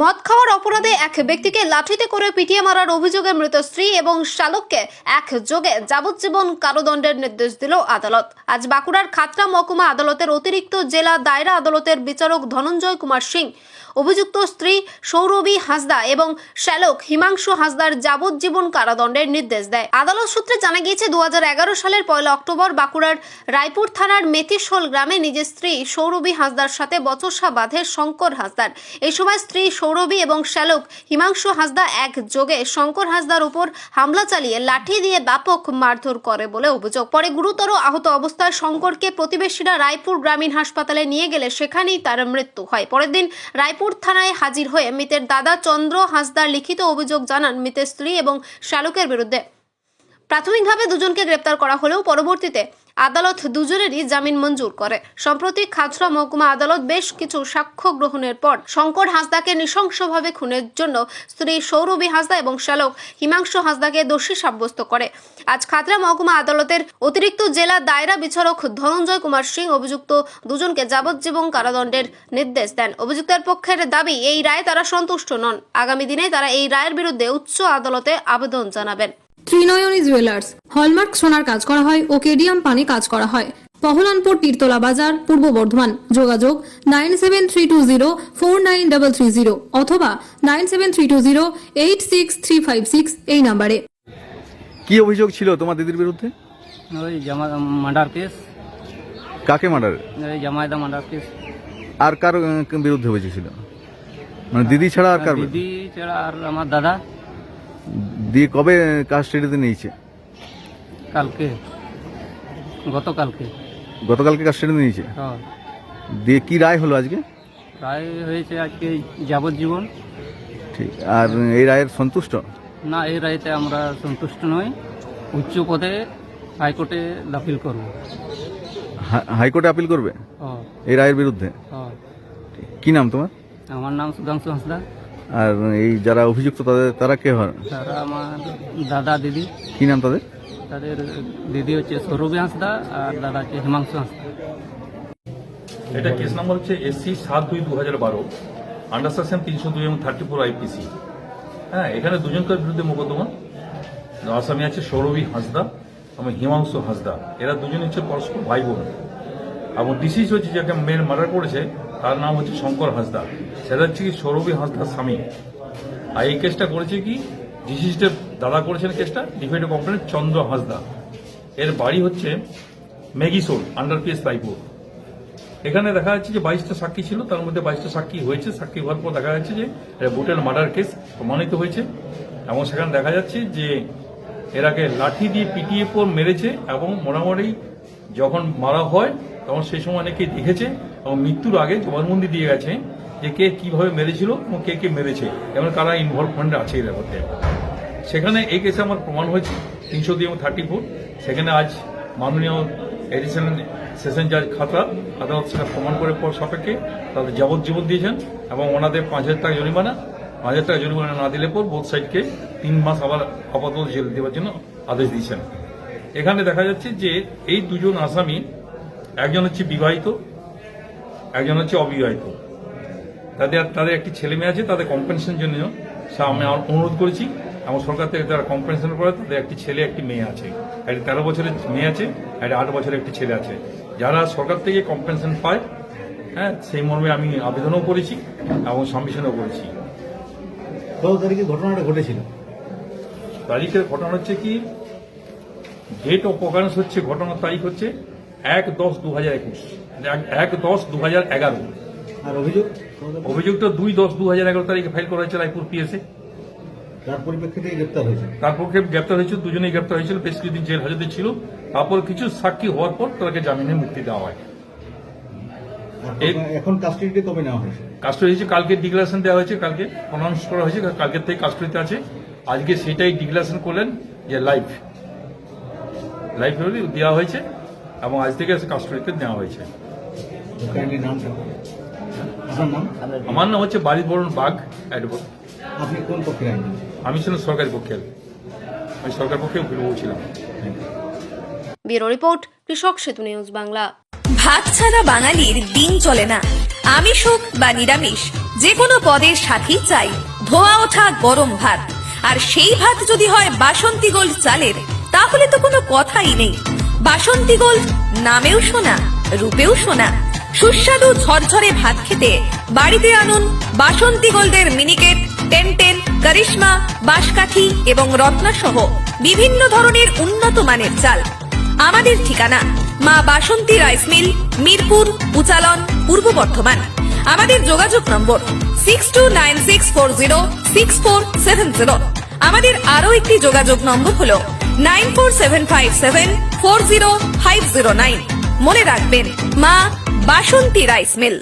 মদ খাওয়ার অপরাধে এক ব্যক্তিকে লাঠিতে করে পিটিয়ে মারার অভিযোগে মৃত স্ত্রী এবং শালককে এক যোগে যাবজ্জীবন কারাদণ্ডের নির্দেশ দিল আদালত। আজ বাঁকুড়ার খাতরা মহকুমা আদালতের অতিরিক্ত জেলা দায়রা আদালতের বিচারক ধনঞ্জয় কুমার সিং অভিযুক্ত স্ত্রী সৌরভী হাসদা এবং শ্যালক হিমাংশু হাসদার যাবজ্জীবন কারাদণ্ডের নির্দেশ দেয়। আদালত সূত্রে জানা গিয়েছে দু হাজার এগারো সালের পয়লা অক্টোবর বাঁকুড়ার রায়পুর থানার মেথিশোল গ্রামে নিজের স্ত্রী সৌরভী হাসদার সাথে বচসা বাঁধে শঙ্কর হাসদার। এই সময় স্ত্রী সৌরভী এবং শ্যালক হিমাংশু হাসদা এক যোগে শঙ্কর হাসদার উপর হামলা চালিয়ে লাঠি দিয়ে ব্যাপক মারধর করে বলে অভিযোগ। পরে গুরুতর আহত অবস্থায় শঙ্করকে প্রতিবেশীরা রায়পুর গ্রামীণ হাসপাতালে নিয়ে গেলে সেখানেই তার মৃত্যু হয়। পরের দিন রায়পুর থানায় হাজির হয়ে মৃতের দাদা চন্দ্র হাঁসদার লিখিত অভিযোগ জানান মৃতের স্ত্রী এবং শ্যালকের বিরুদ্ধে। প্রাথমিকভাবে দুজনকে গ্রেপ্তার করা হলেও পরবর্তীতে আদালত দুজনেরই জামিন মঞ্জুর করে। সম্প্রতি খাজরা মহকুমা আদালত বেশ কিছু সাক্ষ্য গ্রহণের পর শঙ্কর হাসদাকে নৃশংসভাবে খুনের জন্য স্ত্রী সৌরভী হাসদা এবং শ্যালক হিমাংশু হাসদাকে দোষী সাব্যস্ত করে। আজ খাতড়া মহকুমা আদালতের অতিরিক্ত জেলা দায়রা বিচারক ধনঞ্জয় কুমার সিং অভিযুক্ত দুজনকে যাবজ্জীবন কারাদণ্ডের নির্দেশ দেন। অভিযুক্তের পক্ষের দাবি, এই রায়ে তারা সন্তুষ্ট নন। আগামী দিনে তারা এই রায়ের বিরুদ্ধে উচ্চ আদালতে আবেদন জানাবেন। ত্রিনয়নী জুয়েলার্স। হলমার্ক সোনার কাজ করা হয় ও কেডিয়াম পানি কাজ করা হয়। পহলানপুর তীরতলা বাজার পূর্ব বর্ধমান। যোগাযোগ nine seven three two zero four nine double three zero অথবা nine seven three two zero eight six three five six এই নাম্বারে। কি অভিযোগ ছিল তোমার দিদির বিরুদ্ধে? ওই জামা মার্ডার কেস। কাকে মার্ডার? ওই জামাইদা মার্ডার কেস। আর কার বিরুদ্ধে অভিযোগ ছিল? মানে দিদি ছাড়া আর কার দিদি ছাড়া আর আমার দাদা। দিয়ে কবে কাস্টাডিতে নিয়েছে? কালকে। গতকালকে। গতকালকে কাস্টাডিতে নিয়েছে? হ্যাঁ। দিয়ে কি রায় হলো আজকে? রায় হয়েছে আজকে যাবজ্জীবন। ঠিক আর এই রায়ের সন্তুষ্ট? না এই রায়তে আমরা সন্তুষ্ট নই। উচ্চ পদে হাইকোর্টে দাখিল করব। হাইকোর্টে আপিল করবে? হ্যাঁ, এই রায়ের বিরুদ্ধে? হ্যাঁ। কি নাম তোমার? আমার নাম সুধাংশু হাঁসদা। আর এই যারা অভিযুক্ত তাদের তারা কে হয় তারা আমার দাদা দিদি। কি নাম তাদের? তাদের দিদি হচ্ছে সৌরভী হাঁসদা আর দাদা হচ্ছে হিমাংশু হাঁসদা। এটা কেস নাম্বার হচ্ছে এসসি সাত দুই দু হাজার বারো আন্ডার সেকশন তিনশো দুই এবং থার্টি ফোর আইপিসি হ্যাঁ এখানে দুজনকার বিরুদ্ধে মোকদ্দমা। আসামি আছে সৌরভী হাঁসদা এবং হিমাংশু হাঁসদা। এরা দুজন হচ্ছে পরস্পর ভাই বোন। এবং ডিসিজ হচ্ছে যাকে মেন মার্ডার করেছে তার নাম হচ্ছে শঙ্কর হাঁসদা। সেটা হচ্ছে কি সৌরভী হাঁসদার স্বামী। আর এই কেসটা করেছে কি? ডিসিজটা দাদা করেছেন কেসটা? Defend complain Chandra Hansda. এর বাড়ি হচ্ছে মেগিসোল আন্ডার পিএস রায়পুর। এখানে দেখা যাচ্ছে যে বাইশটা সাক্ষী ছিল, তার মধ্যে বাইশটা সাক্ষী হয়েছে। সাক্ষী হওয়ার পর দেখা যাচ্ছে যে এটা বুটেল মার্ডার কেস প্রমাণিত হয়েছে। এবং সেখানে দেখা যাচ্ছে যে এর আগে লাঠি দিয়ে পিটিয়ে পর মেরেছে এবং মোটামুটি যখন মারা হয়, তখন সেই সময় অনেকে দেখেছে। এবং মৃত্যুর আগে জবানবন্দি দিয়ে গেছে যে কে কীভাবে মেরেছিল এবং কে কে মেরেছে, এবং কারা ইনভলভমেন্ট আছে এর মধ্যে। সেখানে এই কেসে আমার প্রমাণ হয়েছে, তিনশো দুই এবং থার্টি ফোর সেখানে আজ মাননীয় এডিশনাল সেশন জাজ খাতা আদালত সেটা প্রমাণ করে পর সাপেক্ষে তাদের যাবজ্জীবন দিয়েছেন এবং ওনাদের পাঁচ হাজার টাকা জরিমানা, পাঁচ হাজার টাকা জরিমানা না দিলে পর বোধ সাইডকে তিন মাস আবার আপাতত জেল দেওয়ার জন্য আদেশ দিয়েছেন। এখানে দেখা যাচ্ছে যে এই দুজন আসামি, একজন হচ্ছে বিবাহিত একজন হচ্ছে অবিবাহিত। তাদের তাদের একটি ছেলে মেয়ে আছে তাদের কম্পেনশনের জন্য। আমি আমার অনুরোধ করেছি এবং সরকার থেকে তারা কম্পেনশন করে তাদের একটি ছেলে একটি মেয়ে আছে। একটি তেরো বছরের মেয়ে আছে একটি আট বছরের একটি ছেলে আছে। যারা সরকার থেকে কম্পেনশন পায় হ্যাঁ সেই মর্মে আমি আবেদনও করেছি এবং সাবমিশনও করেছি। কত তারিখে ঘটনাটা ঘটেছিল? তারিখের ঘটনা হচ্ছে কি? ডেট অফ অকারেন্স হচ্ছে ঘটনার তারিখ হচ্ছে এক দশ দু হাজার একুশ। এক দশ দু হাজার এগারো। আর অভিযোগ? অভিযোগটা দুই দশ দু হাজার এগারো তারিখে ফাইল করা হয়েছে রায়পুর পিএসএ তার পরিপ্রেক্ষিতে গ্রেপ্তার হয়েছে। তার পক্ষে গ্রেপ্তার হয়েছিল দুজনেই গ্রেপ্তার হয়েছিল বেশ কিছুদিন জেল হাজতে ছিল। তারপর কিছু সাক্ষী হওয়ার পর তাদেরকে জামিনে মুক্তি দেওয়া হয়। এখন কাস্টডিতে কবে নেওয়া হয়েছে? কাস্টডি হয়েছে কালকে ডিক্লারেশন দেওয়া হয়েছে কালকে প্রনাউন্স করা হয়েছে কালকের থেকে কাস্টডিতে আছে। আজকে সেটাই ডিক্লারেশন করলেন যে লাইফ লাইফ দেওয়া হয়েছে। এবং আজ থেকে কাস্টডিতে নেওয়া হয়েছে। আমার নাম হচ্ছে বাড়ির বরণ বাঘ অ্যাডভোকেট আপনি কোন পক্ষে আমি ছিলাম সরকারি পক্ষে আমি সরকার পক্ষে উকিল ছিলাম। ব্যুরো রিপোর্ট কৃষক সেতু নিউজ বাংলা। ভাত ছাড়া বাঙালির দিন চলে না। আমিষ হোক বা নিরামিষ যে কোনো পদের সাথেই চাই ধোয়া ওঠা গরম ভাত। আর সেই ভাত যদি হয় বাসন্তী গোল্ড চালের তাহলে তো কোনো কথাই নেই। বাসন্তী গোল্ড নামেও শোনা রূপেও শোনা সুস্বাদু ঝরঝরে ভাত খেতে বাড়িতে আনুন বাসন্তী গোল্ডের মিনিকেট টেন টেন করিশ্মা, বাঁশকাঠি এবং রত্না সহ বিভিন্ন ধরনের উন্নত মানের চাল। আমাদের ঠিকানা, মা বাসন্তী রাইস মিল, মিরপুর, উচালন, পূর্ব বর্ধমান। আমাদের যোগাযোগ নম্বর six two nine six four zero six four seven zero আমাদের আরও একটি যোগাযোগ নম্বর হল nine four seven five seven four zero five zero nine. মনে রাখবেন, মা বাসন্তী রাইস মিল।